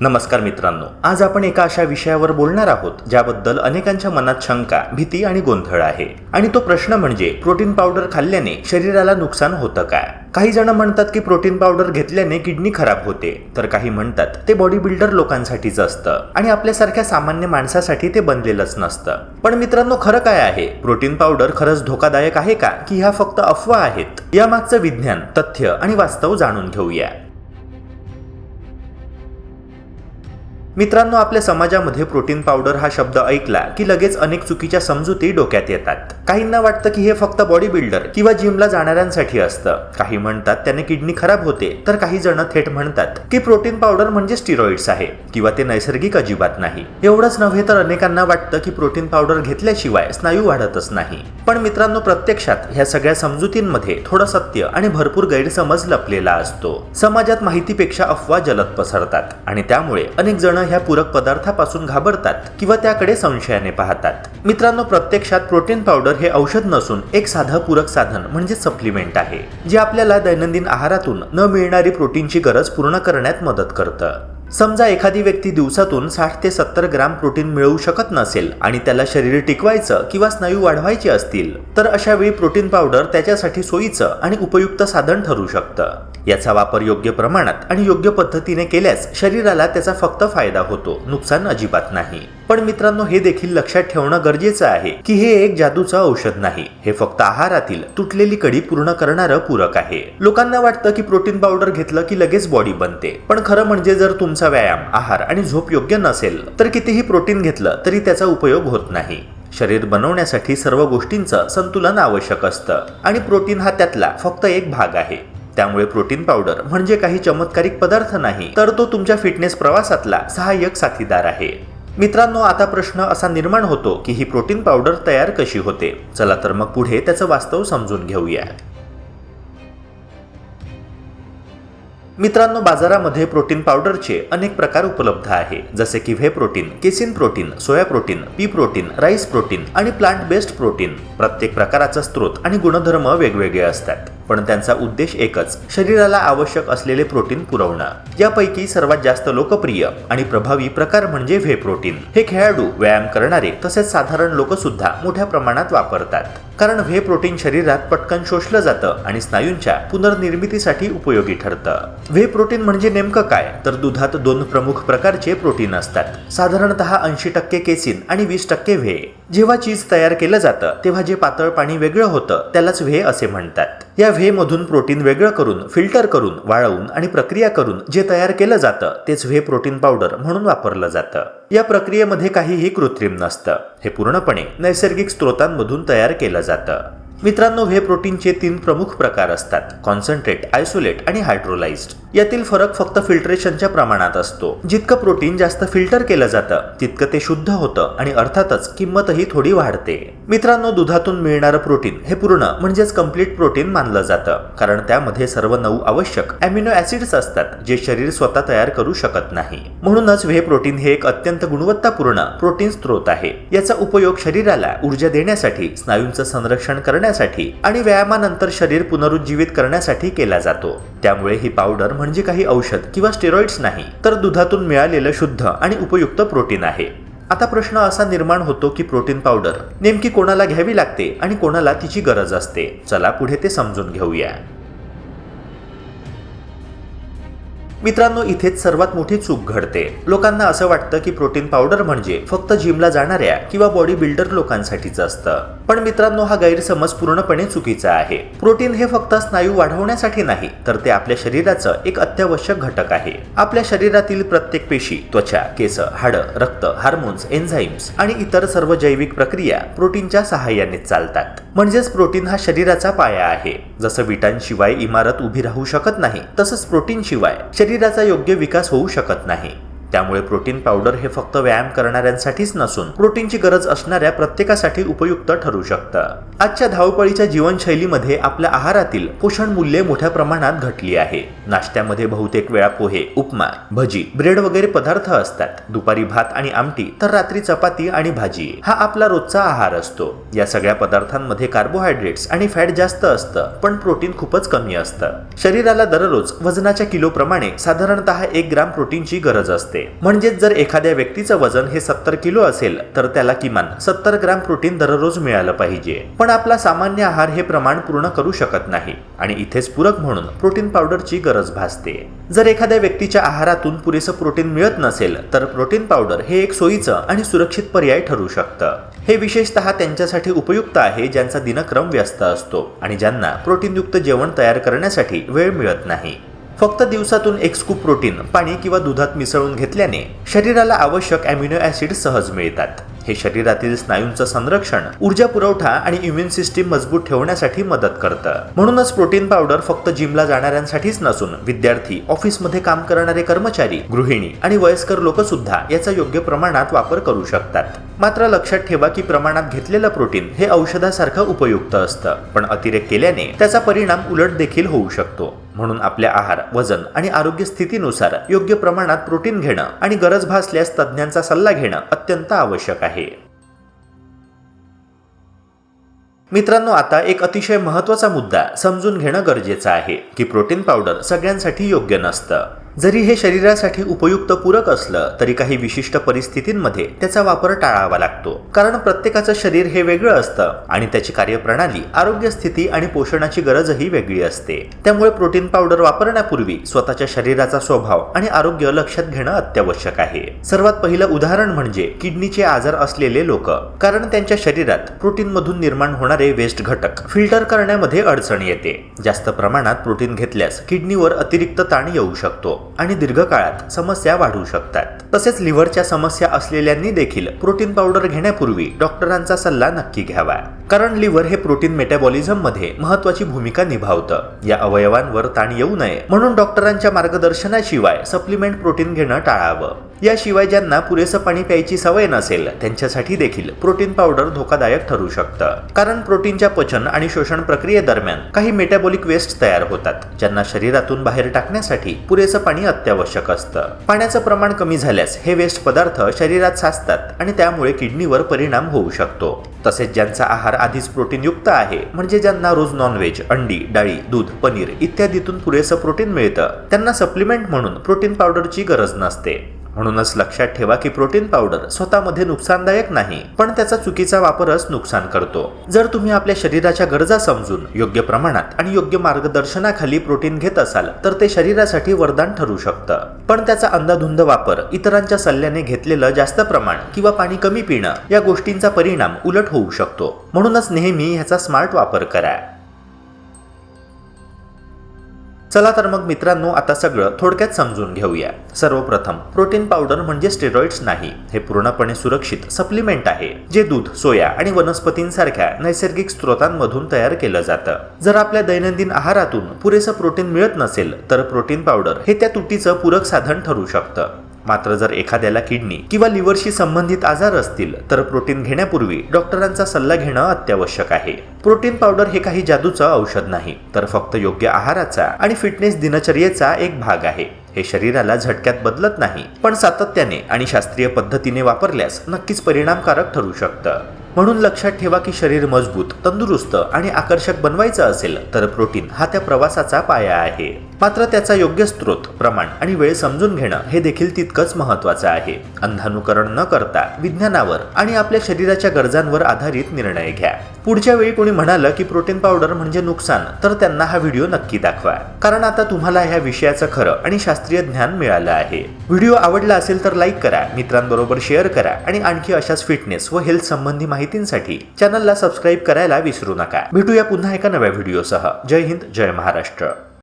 नमस्कार मित्रांनो आज आपण एका अशा विषयावर बोलणार आहोत ज्याबद्दल अनेकांच्या मनात शंका भीती आणि गोंधळ आहे. आणि तो प्रश्न म्हणजे प्रोटीन पावडर खाल्ल्याने शरीराला नुकसान होतं काय काही जण म्हणतात की प्रोटीन पावडर घेतल्याने किडनी खराब होते. तर काही म्हणतात ते बॉडी बिल्डर लोकांसाठीच असतं. आणि आपल्यासारख्या सामान्य माणसासाठी ते बनलेलंच नसतं. पण मित्रांनो खरं काय आहे? प्रोटीन पावडर खरंच धोकादायक आहे का? की ह्या फक्त अफवा आहेत? यामागचं विज्ञान तथ्य आणि वास्तव जाणून घेऊया. मित्रांनो आपल्या समाजामध्ये प्रोटीन पावडर हा शब्द ऐकला की लगेच अनेक चुकीच्या समजुती डोक्यात येतात. काहींना वाटतं की हे फक्त बॉडी बिल्डर किंवा जिमला जाणाऱ्यांसाठी असतं. काही म्हणतात त्याने किडनी खराब होते तर काही जण थेट म्हणतात की प्रोटीन पावडर म्हणजे स्टिरॉइड्स आहे किंवा ते नैसर्गिक अजिबात नाही. एवढंच नव्हे तर अनेकांना वाटतं की प्रोटीन पावडर घेतल्याशिवाय स्नायू वाढतच नाही. पण मित्रांनो प्रत्यक्षात ह्या सगळ्या समजुतींमध्ये थोडं सत्य आणि भरपूर गैरसमज लपलेला असतो. समाजात माहितीपेक्षा अफवा जलद पसरतात आणि त्यामुळे अनेक जण ह्या पूरक पदार्थापासून घाबरतात किंवा त्याकडे संशयाने पाहतात. मित्रांनो प्रत्यक्षात प्रोटीन पावडर हे औषध नसून एक साधं पूरक साधन म्हणजे सप्लिमेंट आहे जे आपल्याला दैनंदिन आहारातून न मिळणारी प्रोटीनची गरज पूर्ण करण्यात मदत करतं. समजा एखादी व्यक्ती दिवसातून साठ ते सत्तर ग्राम प्रोटीन मिळवू शकत नसेल आणि त्याला शरीर टिकवायचं किंवा स्नायू वाढवायचे असतील तर अशा वेळी प्रोटीन पावडर त्याच्यासाठी सोयीचं आणि उपयुक्त साधन ठरू शकतं. याचा वापर योग्य प्रमाणात आणि योग्य पद्धतीने केल्यास शरीराला त्याचा फक्त फायदा होतो नुकसान अजिबात नाही. पण मित्रांनो हे देखील लक्षात ठेवणं गरजेचं आहे की हे एक जादूचं औषध नाही. हे फक्त आहारातील तुटलेली कडी पूर्ण करणारं पूरक आहे. लोकांना वाटतं की प्रोटीन पावडर घेतलं की लगेच बॉडी बनते. पण खरं म्हणजे जर तुम तुमचा व्यायाम आहार आणि झोप योग्य नसेल तर कितीही प्रोटीन घेतलं तरी त्याचा उपयोग होत नाही. शरीर बनवण्यासाठी सर्व गोष्टींचं संतुलन आवश्यक असतं आणि प्रोटीन हा त्यातला फक्त एक भाग आहे. त्यामुळे प्रोटीन पावडर म्हणजे काही चमत्कारिक पदार्थ नाही तर तो तुमच्या फिटनेस प्रवासातला सहाय्यक साथीदार आहे. मित्रांनो आता प्रश्न असा निर्माण होतो की ही प्रोटीन पावडर तयार कशी होते? चला तर मग पुढे त्याचं वास्तव समजून घेऊया. मित्रांनो बाजारामध्ये प्रोटीन पावडरचे अनेक प्रकार उपलब्ध आहे. जसे की whey protein casein protein soya protein pea protein rice protein आणि प्लांट बेस्ड प्रोटीन. प्रत्येक प्रकाराचा स्रोत आणि गुणधर्म वेगवेगळे असतात. पण त्यांचा उद्देश एकच शरीराला आवश्यक असलेले प्रोटीन पुरवणं. यापैकी सर्वात जास्त लोकप्रिय आणि प्रभावी प्रकार म्हणजे व्हे प्रोटीन. हे खेळाडू व्यायाम करणारे तसेच साधारण लोक सुद्धा मोठ्या प्रमाणात वापरतात. कारण व्हे प्रोटीन शरीरात पटकन शोषलं जातं आणि स्नायूंच्या पुनर्निर्मितीसाठी उपयोगी ठरतं. व्हे प्रोटीन म्हणजे नेमकं काय? तर दुधात दोन प्रमुख प्रकारचे प्रोटीन असतात. साधारणतः ऐंशी टक्के केसिन आणि वीस टक्के व्हे. जेव्हा चीज तयार केलं जातं तेव्हा जे पातळ पाणी वेगळं होतं त्यालाच व्हे असे म्हणतात. या व्हेमधून प्रोटीन वेगळं करून फिल्टर करून वाळवून आणि प्रक्रिया करून जे तयार केलं जातं तेच व्हे प्रोटीन पावडर म्हणून वापरलं जातं. या प्रक्रियेमध्ये काहीही कृत्रिम नसतं. हे पूर्णपणे नैसर्गिक स्त्रोतांमधून तयार केलं जातं. मित्रांनो व्हे प्रोटीनचे तीन प्रमुख प्रकार असतात. कॉन्सन्ट्रेट आयसोलेट आणि हायड्रोलाइज्ड. यातील फरक फक्त फिल्ट्रेशनच्या प्रमाणात असतो. जितकं प्रोटीन जास्त फिल्टर केलं जातं तितकं ते शुद्ध होतं आणि अर्थातच किंमतही थोडी वाढते. मित्रांनो दुधातून मिळणारं प्रोटीन हे पूर्ण म्हणजेच कंप्लीट प्रोटीन मानलं जातं. कारण त्यामध्ये सर्व नऊ आवश्यक अॅमिनो ऍसिड्स असतात जे शरीर स्वतः तयार करू शकत नाही. म्हणूनच व्हे प्रोटीन हे एक अत्यंत गुणवत्तापूर्ण प्रोटीन स्त्रोत आहे. याचा उपयोग शरीराला ऊर्जा देण्यासाठी स्नायूंचं संरक्षण करण्यासाठी आणि व्यायामानंतर शरीर पुनरुज्जीवित करण्यासाठी केला जातो. त्यामुळे ही पावडर म्हणजे काही औषध किंवा स्टेरॉइड्स नाही. तर दुधातून मिळालेलं शुद्ध आणि उपयुक्त प्रोटीन आहे. आता प्रश्न असा निर्माण होतो की प्रोटीन पावडर नेमकी कोणाला घ्यावी लागते आणि कोणाला तिची गरज असते. चला पुढे ते समजून घेऊया. मित्रांनो इथेच सर्वात मोठी चूक घडते. लोकांना असं वाटतं की प्रोटीन पावडर म्हणजे फक्त जिमला जाणाऱ्या किंवा बॉडी बिल्डर लोकांसाठीच असतं. पण मित्रांनो हा गैरसमज पूर्णपणे चुकीचा आहे. प्रोटीन हे फक्त स्नायू वाढवण्यासाठी नाही तर ते आपल्या शरीराचं एक अत्यावश्यक घटक आहे. आपल्या शरीरातील प्रत्येक पेशी त्वचा केस हाडं रक्त हार्मोन्स एन्झाईम्स आणि इतर सर्व जैविक प्रक्रिया प्रोटीनच्या सहाय्याने चालतात. म्हणजेच प्रोटीन हा शरीराचा पाया आहे. जसं विटांशिवाय इमारत उभी राहू शकत नाही तसंच प्रोटीन शिवाय शरीर शरीराचा योग्य विकास होऊ शकत नाही. त्यामुळे प्रोटीन पावडर हे फक्त व्यायाम करणाऱ्यांसाठीच नसून प्रोटीनची गरज असणाऱ्या प्रत्येकासाठी उपयुक्त ठरू शकतं. आजच्या धावपळीच्या जीवनशैलीमध्ये आपल्या आहारातील पोषण मूल्ये मोठ्या प्रमाणात घटली आहे. नाश्त्यामध्ये बहुतेक वेळा पोहे उपमा भजी ब्रेड वगैरे पदार्थ असतात. दुपारी भात आणि आमटी तर रात्री चपाती आणि भाजी. हा आपला रोजचा आहार असतो. या सगळ्या पदार्थांमध्ये कार्बोहायड्रेट्स आणि फॅट जास्त असतं पण प्रोटीन खूपच कमी असतं. शरीराला दररोज वजनाच्या किलोप्रमाणे साधारणतः एक ग्राम प्रोटीनची गरज असते. म्हणजेच जर एखाद्या व्यक्तीचं वजन हे सत्तर किलो असेल तर त्याला किमान सत्तर ग्राम प्रोटीन दररोज मिळालं पाहिजे. पण आपला सामान्य आहार हे प्रमाण पूर्ण करू शकत नाही आणि इथेच पूरक म्हणून प्रोटीन पावडरची गरज भासते. जर एखाद्या व्यक्तीच्या आहारातून पुरेसं प्रोटीन मिळत नसेल तर प्रोटीन पावडर हे एक सोयीचं आणि सुरक्षित पर्याय ठरू शकतं. हे विशेषतः त्यांच्यासाठी उपयुक्त आहे ज्यांचा दिनक्रम व्यस्त असतो आणि ज्यांना प्रोटीनयुक्त जेवण तयार करण्यासाठी वेळ मिळत नाही. फक्त दिवसातून एक स्कूप प्रोटीन पाणी किंवा दुधात मिसळून घेतल्याने शरीराला आवश्यक अॅमिनो ऍसिड सहज मिळतात. हे शरीरातील स्नायूंचं संरक्षण ऊर्जा पुरवठा आणि इम्युन सिस्टीम मजबूत ठेवण्यासाठी मदत करतं. म्हणूनच प्रोटीन पावडर फक्त जिमला जाणाऱ्यांसाठीच नसून विद्यार्थी ऑफिसमध्ये काम करणारे कर्मचारी गृहिणी आणि वयस्कर लोक सुद्धा याचा योग्य प्रमाणात वापर करू शकतात. मात्र लक्षात ठेवा की प्रमाणात घेतलेलं प्रोटीन हे औषधासारखं उपयुक्त असतं पण अतिरेक केल्याने त्याचा परिणाम उलट देखील होऊ शकतो. म्हणून आपल्या आहार वजन आणि आरोग्य स्थितीनुसार योग्य प्रमाणात प्रोटीन घेणं आणि गरज भासल्यास तज्ज्ञांचा सल्ला घेणं अत्यंत आवश्यक आहे. मित्रांनो आता एक अतिशय महत्त्वाचा मुद्दा समजून घेणं गरजेचं आहे की प्रोटीन पावडर सगळ्यांसाठी योग्य नसतं. जरी हे शरीरासाठी उपयुक्त पूरक असलं तरी काही विशिष्ट परिस्थितींमध्ये त्याचा वापर टाळावा लागतो. कारण प्रत्येकाचं शरीर हे वेगळं असतं आणि त्याची कार्यप्रणाली आरोग्य स्थिती आणि पोषणाची गरजही वेगळी असते. त्यामुळे प्रोटीन पावडर वापरण्यापूर्वी स्वतःच्या शरीराचा स्वभाव आणि आरोग्य लक्षात घेणं अत्यावश्यक आहे. सर्वात पहिलं उदाहरण म्हणजे किडनीचे आजार असलेले लोक. कारण त्यांच्या शरीरात प्रोटीन मधून निर्माण होणारे वेस्ट घटक फिल्टर करण्यामध्ये अडचण येते. जास्त प्रमाणात प्रोटीन घेतल्यास किडनीवर अतिरिक्त ताण येऊ शकतो. आणि दीर्घकाळात समस्या वाढू शकतात. तसेच लिव्हरच्या समस्या असलेल्यांनी देखील प्रोटीन पावडर घेण्यापूर्वी डॉक्टरांचा सल्ला नक्की घ्यावा. कारण लिव्हर हे प्रोटीन मेटाबॉलिझममध्ये महत्वाची भूमिका निभावतं. या अवयवांवर ताण येऊ नये. म्हणून डॉक्टरांच्या मार्गदर्शनाशिवाय सप्लिमेंट प्रोटीन घेणं टाळावं. याशिवाय ज्यांना पुरेसं पाणी प्यायची सवय नसेल त्यांच्यासाठी देखील प्रोटीन पावडर धोकादायक ठरू शकतं. कारण प्रोटीनच्या पचन आणि शोषण प्रक्रियेदरम्यान काही मेटाबॉलिक वेस्ट तयार होतात ज्यांना शरीरातून बाहेर टाकण्यासाठी पुरेसं पाणी अत्यावश्यक असतं. पाण्याचं प्रमाण कमी झाल्यास हे वेस्ट पदार्थ शरीरात साचतात आणि त्यामुळे किडनीवर परिणाम होऊ शकतो. तसेच ज्यांचा आहार आधीच प्रोटीनयुक्त आहे म्हणजे ज्यांना रोज नॉनव्हेज अंडी डाळी दूध पनीर इत्यादीतून पुरेसं प्रोटीन मिळतं त्यांना सप्लिमेंट म्हणून प्रोटीन पावडरची गरज नसते. म्हणूनच लक्षात ठेवा की प्रोटीन पावडर स्वतःमध्ये नुकसानदायक नाही पण त्याचा चुकीचा वापरच नुकसान करतो. जर तुम्ही आपल्या शरीराच्या गरजा समजून योग्य प्रमाणात आणि योग्य मार्गदर्शनाखाली प्रोटीन घेत असाल तर ते शरीरासाठी वरदान ठरू शकतं. पण त्याचा अंधाधुंद वापर इतरांच्या सल्ल्याने घेतलेलं जास्त प्रमाण किंवा पाणी कमी पिणं या गोष्टींचा परिणाम उलट होऊ शकतो. म्हणूनच नेहमी ह्याचा स्मार्ट वापर करा. चला तर मग मित्रांनो आता सगळं थोडक्यात समजून घेऊया. सर्वप्रथम प्रोटीन पावडर म्हणजे स्टेरॉइड्स नाही. हे पूर्णपणे सुरक्षित सप्लिमेंट आहे जे दूध सोया आणि वनस्पतींसारख्या नैसर्गिक स्रोतांमधून तयार केलं जातं. जर आपल्या दैनंदिन आहारातून पुरेसं प्रोटीन मिळत नसेल तर प्रोटीन पावडर हे त्या तुटीचं पूरक साधन ठरू शकतं. मात्र जर एखाद्याला किडनी किंवा लिव्हरशी संबंधित आजार असतील तर प्रोटीन घेण्यापूर्वी डॉक्टरांचा सल्ला घेणं अत्यावश्यक आहे. प्रोटीन पावडर हे काही जादूचं औषध नाही तर फक्त योग्य आहाराचा आणि फिटनेस दिनचर्येचा एक भाग आहे. हे शरीराला झटक्यात बदलत नाही पण सातत्याने आणि शास्त्रीय पद्धतीने वापरल्यास नक्कीच परिणामकारक ठरू शकतं. म्हणून लक्षात ठेवा की शरीर मजबूत तंदुरुस्त आणि आकर्षक बनवायचं असेल तर प्रोटीन हा त्या प्रवासाचा पाया आहे. मात्र त्याचा योग्य स्रोत प्रमाण आणि वेळ समजून घेणं हे देखील तितकंच महत्वाचं आहे. अंधानुकरण न करता विज्ञानावर आणि आपल्या शरीराच्या गरजांवर आधारित निर्णय घ्या. पुढच्या वेळी कोणी म्हणालं की प्रोटीन पावडर म्हणजे नुकसान तर त्यांना हा व्हिडिओ नक्की दाखवा. कारण आता तुम्हाला ह्या विषयाचं खरं आणि शास्त्रीय ज्ञान मिळालं आहे. व्हिडिओ आवडला असेल तर लाईक करा मित्रांबरोबर शेअर करा आणि आणखी अशाच फिटनेस व हेल्थ संबंधी माहितींसाठी चॅनलला सबस्क्राईब करायला विसरू नका. भेटूया पुन्हा एका नव्या व्हिडिओसह. जय हिंद जय महाराष्ट्र.